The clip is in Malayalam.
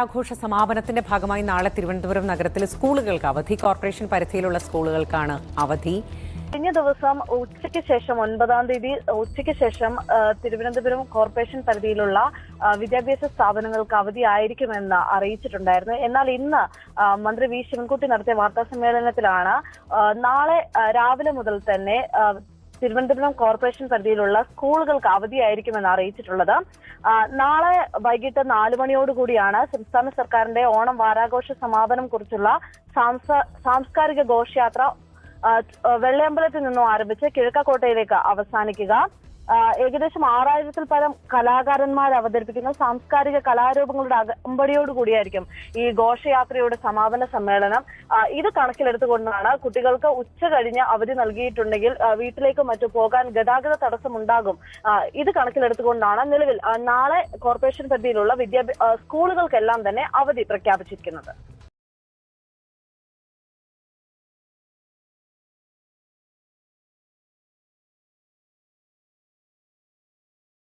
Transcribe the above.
ആഘോഷ സമാപനത്തിന്റെ ഭാഗമായി നാളെ തിരുവനന്തപുരം നഗരത്തിലെ സ്കൂളുകൾക്ക് അവധി. കോർപ്പറേഷൻ പരിധിയിലുള്ള സ്കൂളുകൾക്കാണ് അവധി. കഴിഞ്ഞ ദിവസം ഉച്ചയ്ക്ക് ശേഷം ഒൻപതാം തീയതി ഉച്ചയ്ക്ക് ശേഷം തിരുവനന്തപുരം കോർപ്പറേഷൻ പരിധിയിലുള്ള വിദ്യാഭ്യാസ സ്ഥാപനങ്ങൾക്ക് അവധിയായിരിക്കുമെന്ന് അറിയിച്ചിട്ടുണ്ടായിരുന്നു. എന്നാൽ ഇന്ന് മന്ത്രി വി. ശിവൻകുട്ടി നടത്തിയ വാർത്താ സമ്മേളനത്തിലാണ് നാളെ രാവിലെ മുതൽ തന്നെ തിരുവനന്തപുരം കോർപ്പറേഷൻ പരിധിയിലുള്ള സ്കൂളുകൾക്ക് അവധിയായിരിക്കുമെന്ന് അറിയിച്ചിട്ടുള്ളത്. നാളെ വൈകിട്ട് നാലു മണിയോടുകൂടിയാണ് സംസ്ഥാന സർക്കാരിന്റെ ഓണം വാരാഘോഷ സമാപനം കുറിച്ചുള്ള സാംസ്കാരിക ഘോഷയാത്ര വെള്ളയമ്പലത്തിൽ നിന്നും ആരംഭിച്ച് കിഴക്കക്കോട്ടയിലേക്ക് അവസാനിക്കുക. ഏകദേശം ആറായിരത്തിൽ പരം കലാകാരന്മാർ അവതരിപ്പിക്കുന്ന സാംസ്കാരിക കലാരൂപങ്ങളുടെ അകമ്പടിയോട് കൂടിയായിരിക്കും ഈ ഘോഷയാത്രയുടെ സമാപന സമ്മേളനം. ഇത് കണക്കിലെടുത്തുകൊണ്ടാണ് കുട്ടികൾക്ക് ഉച്ച കഴിഞ്ഞ് അവധി നൽകിയിട്ടുണ്ടെങ്കിൽ വീട്ടിലേക്ക് മറ്റു പോകാൻ ഗതാഗത തടസ്സമുണ്ടാകും. ഇത് കണക്കിലെടുത്തുകൊണ്ടാണ് നിലവിൽ നാളെ കോർപ്പറേഷൻ പരിധിയിലുള്ള വിദ്യാഭ്യാസ സ്കൂളുകൾക്കെല്ലാം തന്നെ അവധി പ്രഖ്യാപിച്ചിരിക്കുന്നത്.